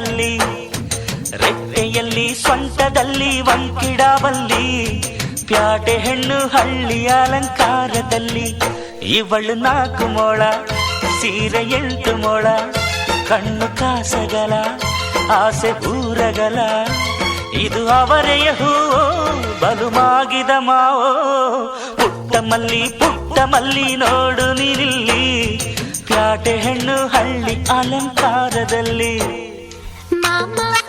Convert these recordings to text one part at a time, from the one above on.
ಅಲಂಕಾರದಲ್ಲಿ ರೆಟ್ಟೆಯಲ್ಲಿ ಸ್ವಂತದಲ್ಲಿ, ವಂಕಿಡಾವಲ್ಲಿ, ಪ್ಯಾಟೆ ಹೆಣ್ಣು ಹಳ್ಳಿ ಅಲಂಕಾರದಲ್ಲಿ, ಇವಳು ನಾಲ್ಕು ಮೊಳ, ಸೀರೆ ಎಂಟು ಮೊಳ, ಕಣ್ಣು ಕಾಸಗಲ, ಆಸೆ ಪೂರಗಲ ಇದು ಅವರೆಯ ಬಲು ಮಾಗಿದ ಮಾವೋ, ಪುಟ್ಟ ಮಲ್ಲಿ ಪುಟ್ಟ ಮಲ್ಲಿ ನೋಡು ನೀನಿಲ್ಲಿ. ಪ್ಯಾಟೆ ಹೆಣ್ಣು ಹಳ್ಳಿ ಅಲಂಕಾರದಲ್ಲಿ. mama.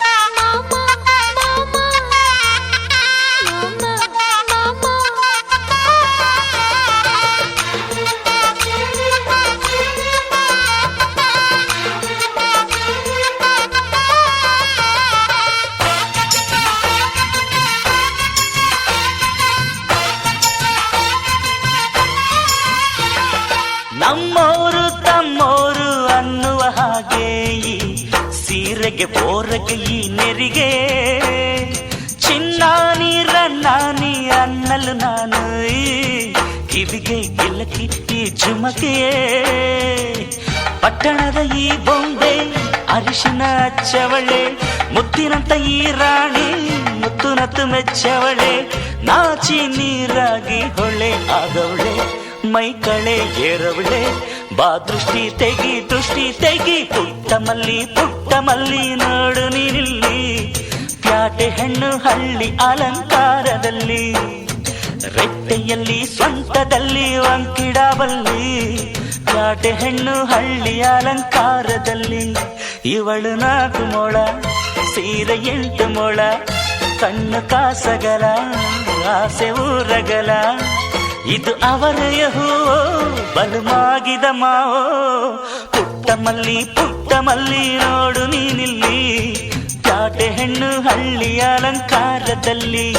ಸೀರೆಗೆ ಬೋರಗೆ ಈ ನೆರಿಗೆ ಚಿನ್ನಾನಿ ರನ್ನಾನಿ ಅನ್ನಲು ನಾನು ಈ ಕಿವಿಗೆ ಗಿಲಕಿ ಈ ಜುಮಕೆಯೇ ಪಟ್ಟಣದ ಈ ಬೊಂಬೆ ಅರಿಶಿನ ಹಚ್ಚವಳೆ ಮುತ್ತಿನಂತ ಈ ರಾಣಿ ಮುತ್ತುನತ್ತು ಮೆಚ್ಚವಳೆ ನಾಚಿ ನೀರಾಗಿ ಹೊಳೆ ಆಗವಳೆ ಮೈ ಕಳೆ ಏರವಳೆ ಬಾ ದೃಷ್ಟಿ ತೆಗಿ ದೃಷ್ಟಿ ತೆಗಿ. ಪುಟ್ಟ ಮಲ್ಲಿ ಪುಟ್ಟ ಮಲ್ಲಿ ನೋಡು ನೀನಿಲ್ಲಿ. ಪ್ಯಾಟೆ ಹೆಣ್ಣು ಹಳ್ಳಿ ಅಲಂಕಾರದಲ್ಲಿ. ರೆಟ್ಟೆಯಲ್ಲಿ ಸ್ವಂತದಲ್ಲಿ ವಂಕಿಡಬಲ್ಲಿ ಪ್ಯಾಟೆ ಹೆಣ್ಣು ಹಳ್ಳಿ ಅಲಂಕಾರದಲ್ಲಿ. ಇವಳು ನಾಲ್ಕು ಮೊಳ, ಸೀರೆ ಎಂಟು ಮೊಳ, ಕಣ್ಣು ಕಾಸಗಲ, ಆಸೆ ಊರಗಲ. ಇದು ಅವರೆಯ ಹೂವೋ ಬಲು ಮಾಗಿದ ಮಾವೋ. ಪುಟ್ಟ ಮಲ್ಲಿ ಪುಟ್ಟ ಮಲ್ಲಿ ನೋಡು ನೀನಿಲ್ಲಿ. ಚಾಟೆ ಹೆಣ್ಣು ಹಳ್ಳಿ ಅಲಂಕಾರದಲ್ಲಿ.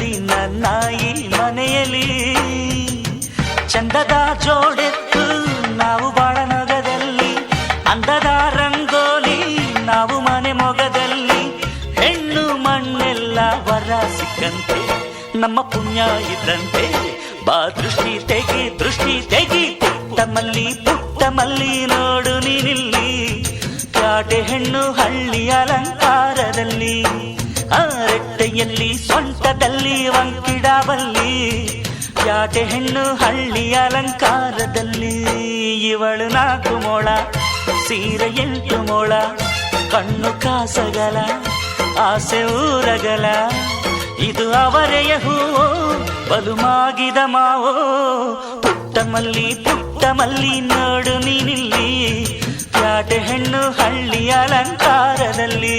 ನನ್ನ ಈ ಮನೆಯಲ್ಲಿ ಚಂದದ ಜೋಡೆತ್ತು. ನಾವು ಬಾಳ ನಗದಲ್ಲಿ ಅಂದದ ರಂಗೋಲಿ, ನಾವು ಮನೆ ಮೊಗದಲ್ಲಿ. ಹೆಣ್ಣು ಮಣ್ಣೆಲ್ಲ ವರ ಸಿಕ್ಕಂತೆ, ನಮ್ಮ ಪುಣ್ಯ ಇದ್ದಂತೆ. ಬಾ ದೃಷ್ಟಿ ತೆಗಿ ದೃಷ್ಟಿ ತೆಗಿ ತಮ್ಮಲ್ಲಿ ಪುಟ್ಟಮಲ್ಲಿ ಪುಟ್ಟ ಮಲ್ಲಿ ನೋಡು ನೀನಿಲ್ಲಿ. ಕಾಟೆ ಹೆಣ್ಣು ಹಳ್ಳಿ ಅಲಂಕಾರದಲ್ಲಿ. ರೆಟ್ಟೆಯಲ್ಲಿ ಸೊಂಟದಲ್ಲಿ ವಂಕಿಡಾವಲ್ಲಿ ಯಾಕೆ ಹೆಣ್ಣು ಹಳ್ಳಿ ಅಲಂಕಾರದಲ್ಲಿ? ಇವಳು ನಾಲ್ಕು ಮೊಳ, ಸೀರೆ ಎಂಟು ಮೊಳ, ಕಣ್ಣು ಕಾಸಗಲ, ಆಸೆ ಊರಗಲ. ಇದು ಅವರೆಯ ಹೂವೋ ಬಲು ಮಾಗಿದ ಮಾವೋ ಪುಟ್ಟ ಮಲ್ಲಿ ಪುಟ್ಟ ಮಲ್ಲಿ ನೋಡು ನೀನಿಲ್ಲಿ ಯಾಟೆ ಹೆಣ್ಣು ಹಳ್ಳಿ ಅಲಂಕಾರದಲ್ಲಿ?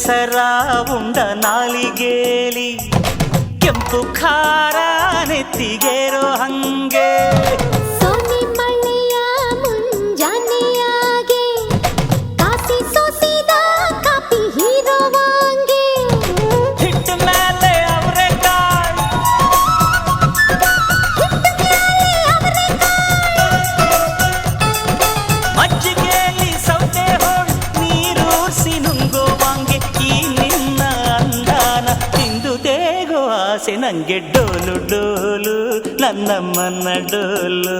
ಕೆಸರಾ ಉಂಡ ನಾಲಿಗೇಲಿ ಕೆಂಪು ಖಾರ ನೆತ್ತಿಗೇರೋ ಹಂಗೆ అందమన్నడోలు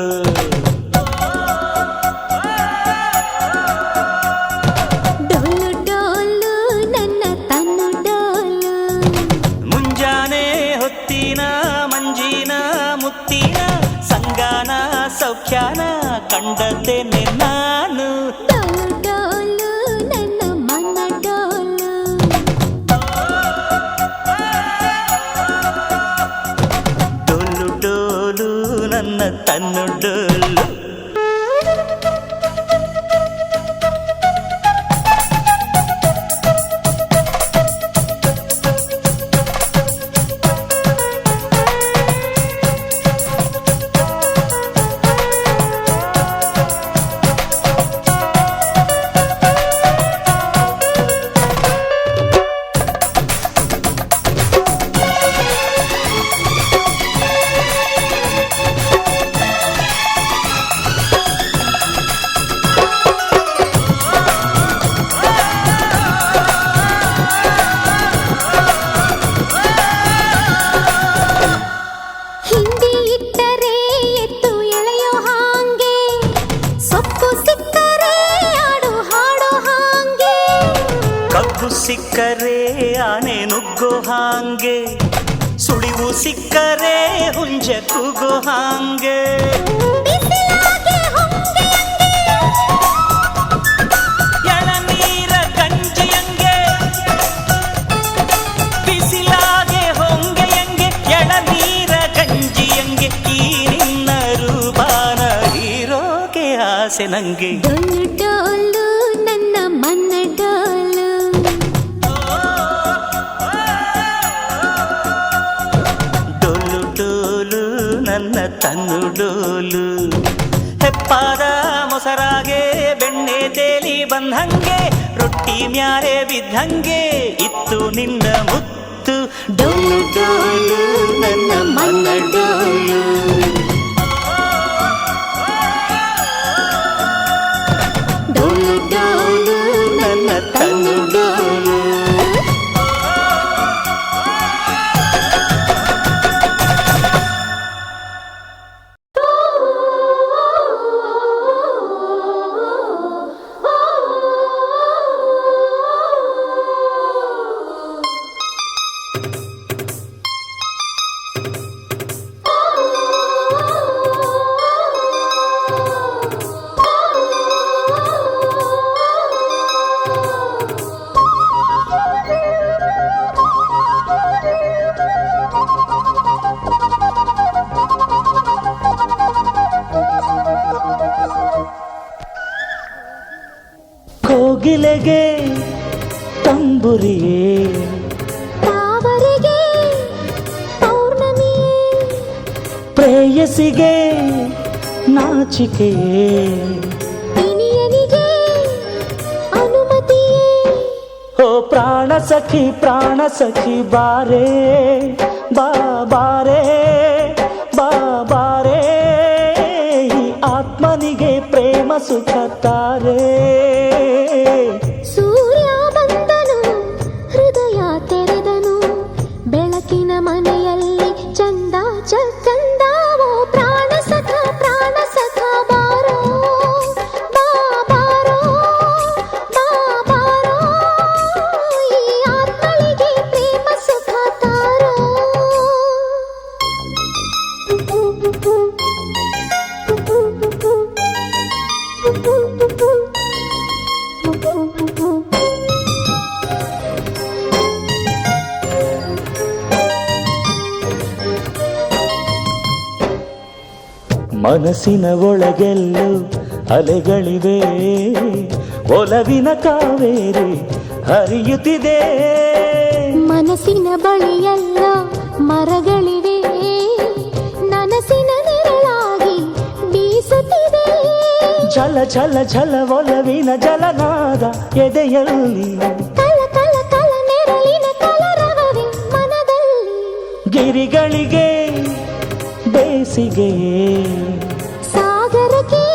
ಸಿಕ್ಕರೆ ಆನೆ ನುಗ್ಗೋ ಹಾಂಗೆ ಸುಳಿವು ಸಿಕ್ಕರೆ ಹುಂಜ ಕೂಗೋ ಹಾಂಗೆ ಆಸೆ ನಂಗೆ ಡೋಲು ಹೆಪ್ಪಾದ ಮೊಸರಾಗೆ, ಬೆಣ್ಣೆ ತೇಲಿ ಬಂದಂಗೆ, ರೊಟ್ಟಿ ಮ್ಯಾರೆ ಬಿದ್ದಂಗೆ, ಇತ್ತು ನಿನ್ನ ಮುತ್ತು. ಡೋಲು ಡೋಲು ನನ್ನ ಮನ ಡೋಲು ಶಿಲೆಗೆ ತಂಬುರಿಯೇ? ತಾವರಿಗೆ ಪೌರ್ಣಮಿಯೇ? ಪ್ರೇಯಸಿಗೆ ನಾಚಿಕೆಯೇ? ಪ್ರಾಣ ಸಖಿ ಪ್ರಾಣ ಸಖಿ ಬಾರೇ ಬಾಬಾರೇ ಬಾಬಾರೇ ಆತ್ಮನಿಗೆ ಪ್ರೇಮ ಸುಖ ತಾರೆ. ಮನಸ್ಸಿನ ಒಳಗೆಲ್ಲೂ ಅಲೆಗಳಿವೆ. ಒಲವಿನ ಕಾವೇರಿ ಹರಿಯುತ್ತಿದೆ. ಮನಸ್ಸಿನ ಬಳಿಯಲ್ಲ ಮರಗಳಿವೆ. ನನಸಿನ ನೆರಳಾಗಿ ಬೀಸುತ್ತಿದೆ. ಛಲ ಛಲ ಛಲ ಒಲವಿನ ಜಲನಾದ ಎದೆಯಲ್ಲಿ. ಕಲ ಕಲ ಕಲ ನೆರಳಿನ ಕಲರವರೆ ಮನದಲ್ಲಿ. ಗಿರಿಗಳಿಗೆ ಬೇಸಿಗೆ ಸಾಗರಕ್ಕೆ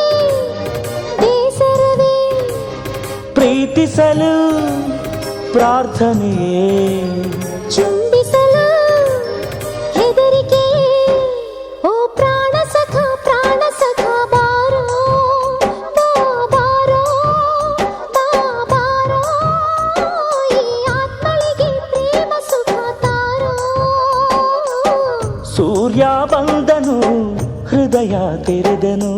ಬೇಸರವೇ ಪ್ರೀತಿಸಲು ಪ್ರಾರ್ಥನೆಯೇ ತೆರೆದನು.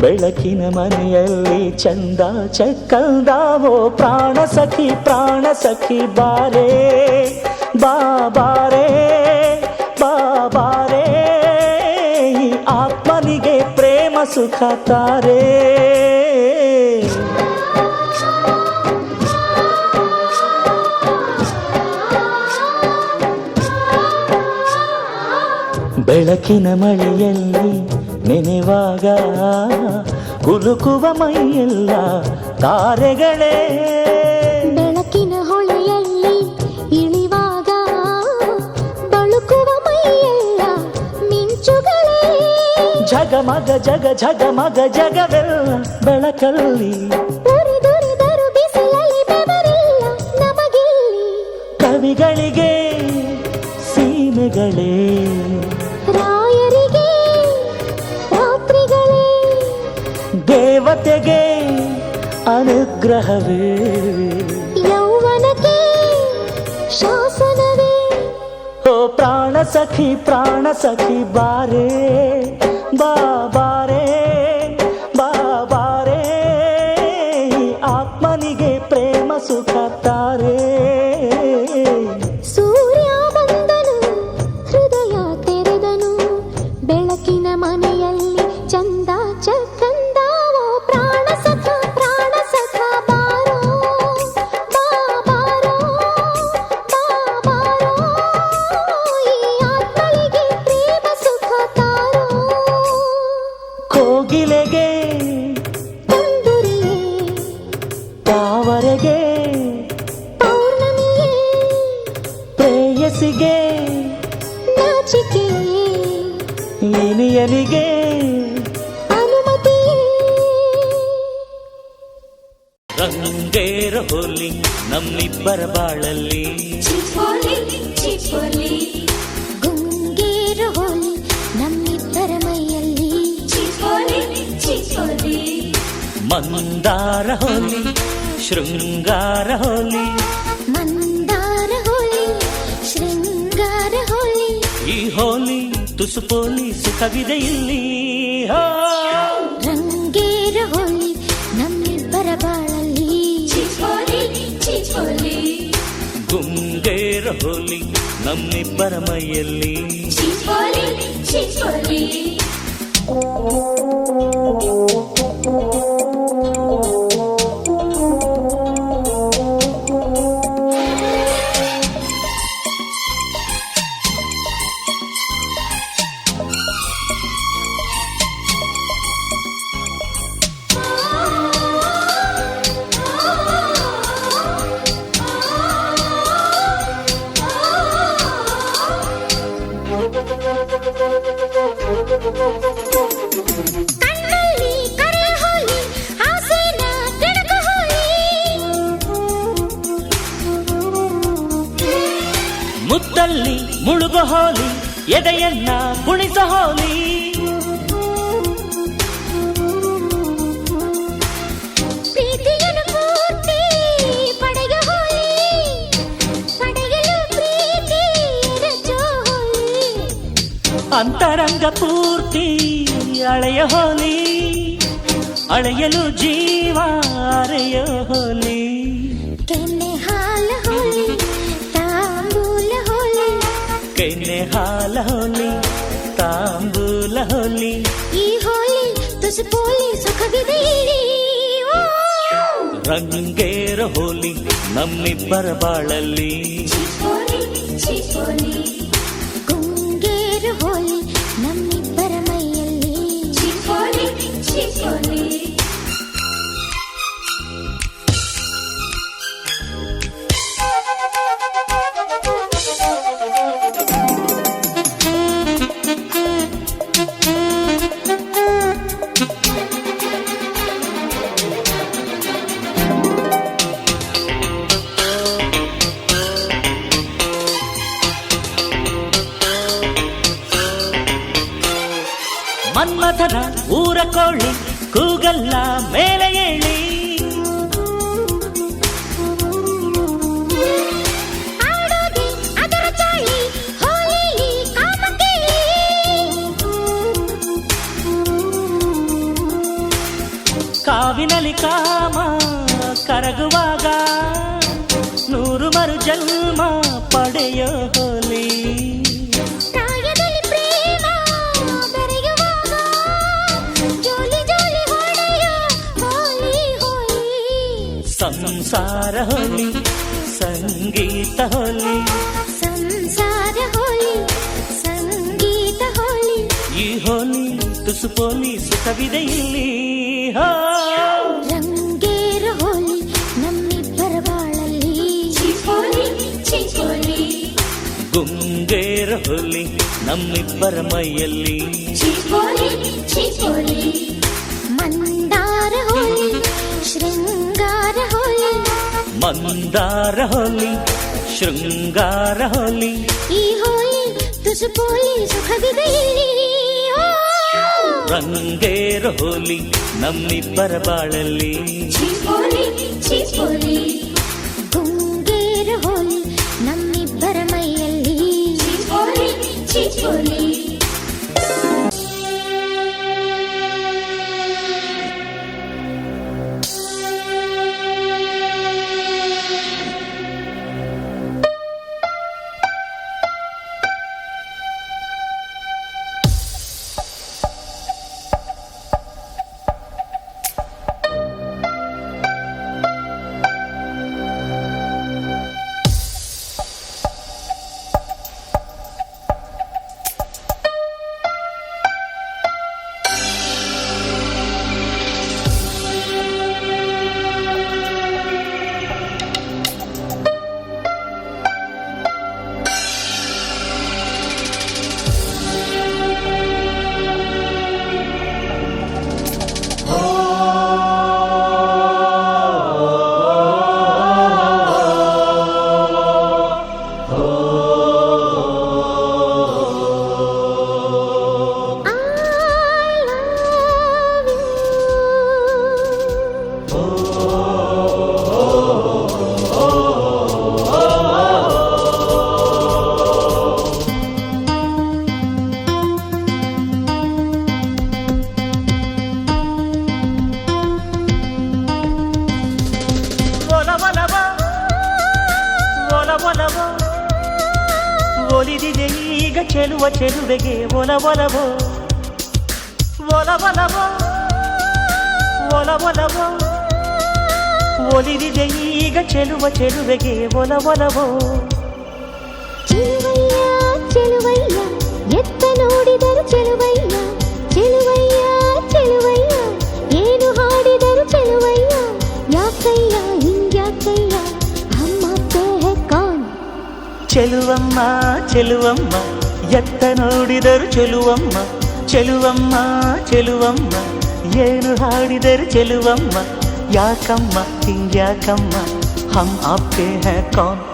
ಬೆಳಕಿನ ಮನೆಯಲ್ಲಿ ಚಂದ ಚಕ್ಕಲ್ದಾವೋ ಪ್ರಾಣ ಸಖಿ ಪ್ರಾಣ ಸಖಿ, ಬಾರೆ, ಬಾ ಬಾರೆ ಬಾ, ಬಾರೆ. ಈ ಆತ್ಮನಿಗೆ ಪ್ರೇಮ, ಸುಖ, ತಾರೆ. ಬೆಳಕಿನ ಮಳೆಯಲ್ಲಿ ನೆನೆವಾಗ ಕುಲುಕುವ ಮೈಯೆಲ್ಲ ತಾರೆಗಳೇ ಬೆಳಕಿನ ಹೊಳೆಯಲ್ಲಿ ಇಳಿವಾಗ ಬಳುಕುವ ಮೈಯೆಲ್ಲ ಮಿಂಚುಗಳೇ ಜಗಮಗ ಜಗ ಜಗಮಗ ಜಗವೆಲ್ಲ ಬೆಳಕಲ್ಲಿ ಉರಿದುರಿದರು ಬಿಸಿಲಲ್ಲಿ ಬೆವರಿಲ್ಲ ನಮಗಿಲ್ಲಿ ಕವಿಗಳಿಗೆ ಸೀಮೆಗಳೇ ದೇವತೆಗೆ ಅನುಗ್ರಹವೇ. ಯೌವನಕ್ಕೆ ಶಾಸನವೇ. ಓ ಪ್ರಾಣ ಸಖಿ ಪ್ರಾಣ ಸಖಿ ಬಾರೆ ಬಾ ಬಾರೆ. ರಂಗೇರ ಹೋಲಿ ನಮ್ಮಿಬ್ಬರ ಬಾಳಲ್ಲಿ. ಗುಂಗೇರು ಹೋಲಿ ನಮ್ಮಿಬ್ಬರ ಮೈಯಲ್ಲಿ. ಮಂದಾರ ಹೋಲಿ ಶೃಂಗಾರ ಹೋಲಿ ಮಂದಾರ ಹೋಲಿ ಶೃಂಗಾರ ಹೋಲಿ ಈ ಹೋಲಿ ತುಸು ಪೋಲಿ ಸುಖವಿದೆ ಇಲ್ಲಿ. ಹೋ. ರಂಗೇರು ಹೋಲಿ ಗುಂಗೇರ ಹೋಲಿ ನಮ್ಮಿಬ್ಬರ ಮೈಯಲ್ಲಿ ಚಿಪೋಲಿ ಚಿಪೋಲಿ ಅಂತರಂಗ ಪೂರ್ತಿ ಅಳೆಯ ಹೋಲಿ ಅಳೆಯಲು ಜೀವ ಅರೆಯ ಹೋಲಿ. ಕೆನ್ನೆ ಹಾಲ ಹೋಲಿ ತಾಂಬೂಲ ಹೋಲಿ. ಕೆನ್ನೆ ಹಾಲ ಹೋಲಿ ತಾಂಬೂಲ ಹೋಲಿ. ಈ ಹೋಲಿ ತುಸು ಪೋಲಿ ಸುಖವಿದೆ! ರಂಗೇರ ಹೋಲಿ ನಮ್ಮಿಬ್ಬರ ಬಾಳಲ್ಲಿ. ಮನ್ಮಥನ ಊರ ಕೋಳಿ ಕೂಗಲ್ಲ ಮೇಲೆ ಹೇಳಿ ಕಾವಿನಲ್ಲಿ ಕಾಮ ಕರಗುವಾಗ ನೂರು ಮರು ಜನ್ಮ ಪಡೆಯೋ ಹೋಲಿ. ಸಂಸಾರ ಹೋಲಿ ಸಂಗೀತ ಹೋಲಿ. ಸಂಸಾರ ಹೋಲಿ ಸಂಗೀತ ಹೋಲಿ. ಈ ಹೋಲಿ ತುಸು ಪೋಲಿ ಸುಖವಿದೆ ಇಲ್ಲಿ. ಹೋ. ರಂಗೇರ ಹೋಲಿ ನಮ್ಮಿಬ್ಬರ ಬಾಳಲ್ಲಿ. ಗುಂಗೇರ ಹೋಲಿ ನಮ್ಮಿಬ್ಬರ ಮೈಯಲ್ಲಿ. ಮಂದಾರ ಹೋಲಿ ಶೃಂಗಾರ ಹೋಲಿ ಈ ಹೋಲಿ ತುಸು ಪೋಲಿ ಸುಖವಿದೆ ಇಲ್ಲಿ ಓ! ರಂಗೇರ ಹೋಲಿ ನಮ್ಮಿಬ್ಬರ ಬಾಳಲ್ಲಿ ಗುಂಗೇರ ಹೋಲಿ ನಮ್ಮಿಬ್ಬರ ಮೈಯಲ್ಲಿ ಈಗ ಚೆಲುವ ಚೆಲುವೆಗೆ ಒಲ ಒಲವೋ ಚೆಲುವಯ್ಯ ಚೆಲುವಯ್ಯ ಎತ್ತ ನೋಡಿದರು ಚೆಲುವಯ್ಯ ಚೆಲುವಯ್ಯ ಚೆಲುವಯ್ಯ ಏನು ಹಾಡಿದರು ಚೆಲುವಯ್ಯ ಯಾಕಯ್ಯ ಹಿಂಗ್ಯಾಕಯ್ಯ ಅಮ್ಮ ಪೇ ಕಾನ್ ಚೆಲುವಮ್ಮ ಚೆಲುವಮ್ಮ ಎತ್ತ ನೋಡಿದರು ಚೆಲುವಮ್ಮ ಚೆಲುವಮ್ಮ ಚೆಲುವಮ್ಮ ಏನು ಹಾಡಿದರು ಚೆಲುವಮ್ಮ ಯಾಕಮ್ಮ ಹಿಂಗ್ಯಾಕಮ್ಮ हम आपके हैं कौन?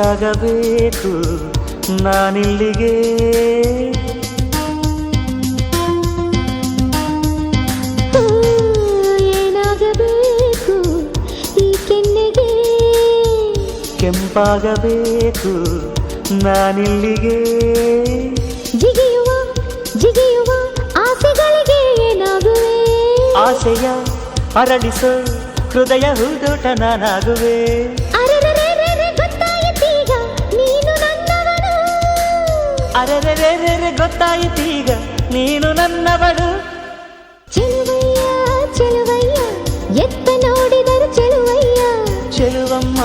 ಹಸಿರಾಗಬೇಕು ನಾನಿಲ್ಲಿಗೆ. ಏನಾಗಬೇಕು ಈ ಕೆನ್ನೆಗೆ? ಕೆಂಪಾಗಬೇಕು ನಾನಿಲ್ಲಿಗೆ. ಜಿಗಿಯುವ ಜಿಗಿಯುವ ಆಸೆಗಳಿಗೆ ಏನಾಗುವೆ? ಆಸೆಯ ಅರಳಿಸೋ ಹೃದಯ ಹೂದೋಟ ನಾನಾಗುವೆ. ಅರೆರೆರೆರೆ ಗೊತ್ತಾಯಿತೀಗ ನೀನು ನನ್ನವಳು ಚೆಲುವಯ್ಯ ಚೆಲುವಯ್ಯ ಎತ್ತ ನೋಡಿದರು ಚೆಲುವಯ್ಯ ಚೆಲುವಮ್ಮ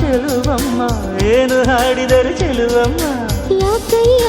ಚೆಲುವಮ್ಮ ಏನು ಹಾಡಿದರು ಚೆಲುವಮ್ಮ ಯಾಕಯ್ಯ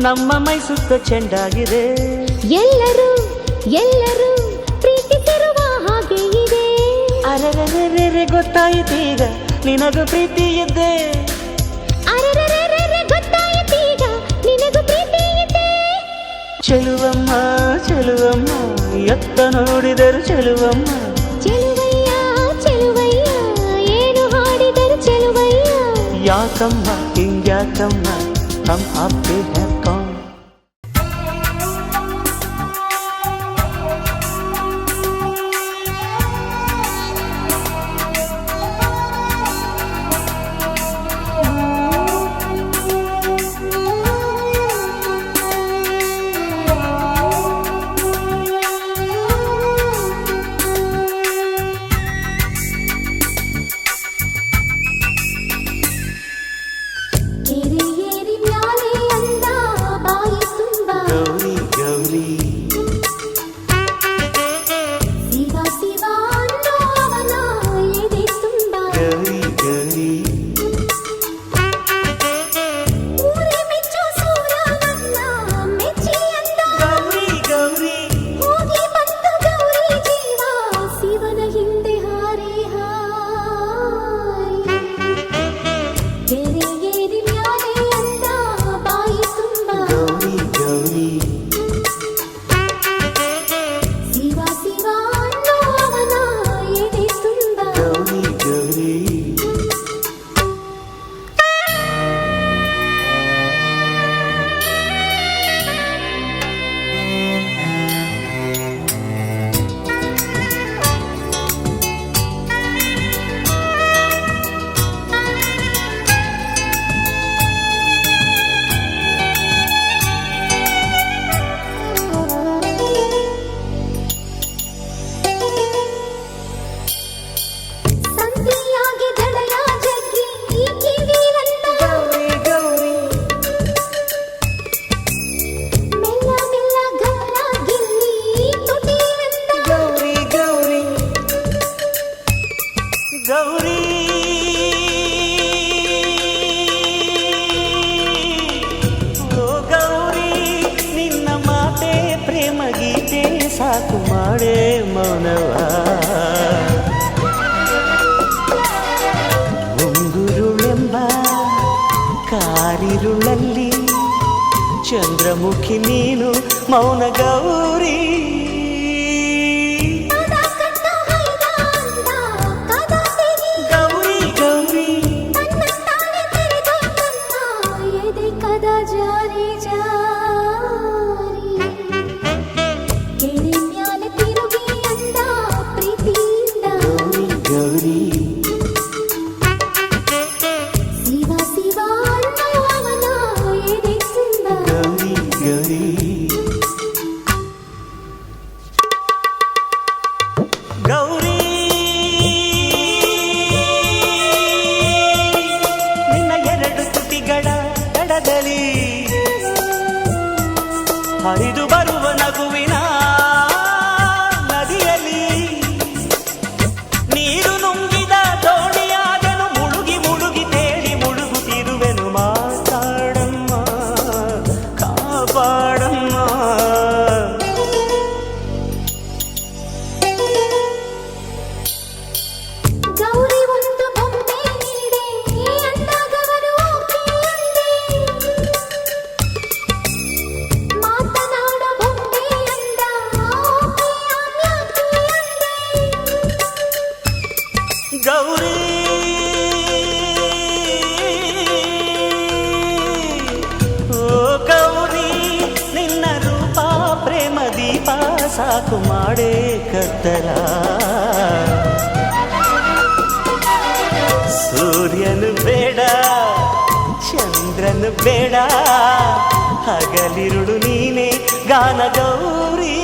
ನಮ್ಮ ಮೈ ಸುತ್ತ ಚೆಂಡಾಗಿದೆ. ಎಲ್ಲರೂ ಎಲ್ಲರೂ ಪ್ರೀತಿಸಿರುವ ಹಾಗೆ ಇದೆ. ಅರೆರೆರೆರೆ ಗೊತ್ತಾಯಿತೀಗ ನಿನಗೂ ಪ್ರೀತಿ ಇದ್ದೆ ಅರೆರೆರೆರೆರೆ ಗೊತ್ತಾಯಿತೀಗ ನಿನಗೂ ಪ್ರೀತಿ ಇದೆ. ಚೆಲುವಮ್ಮ ಚೆಲುವಮ್ಮ ಎತ್ತ ನೋಡಿದರು ಚೆಲುವಮ್ಮ. ಚೆಲುವಯ್ಯ ಚೆಲುವಯ್ಯ ಏನು ಹಾಡಿದರು ಚೆಲುವಯ್ಯ. ಯಾಕಮ್ಮ ಹಿಂಗ್ಯಾಕಮ್ಮ ಹಮ್ ಆಪ್ಗೆ ಹ್ಯಾಂ ಕಾರಿರುಳಲ್ಲಿ ಚಂದ್ರಮುಖಿ ನೀನು ಮೌನ ಗೌರಿ ಹರಿದು ಚಂದ್ರನು ಬೇಡ ಹಗಲಿರುಳು ನೀನೆ ಗಾನ ಗೌರಿ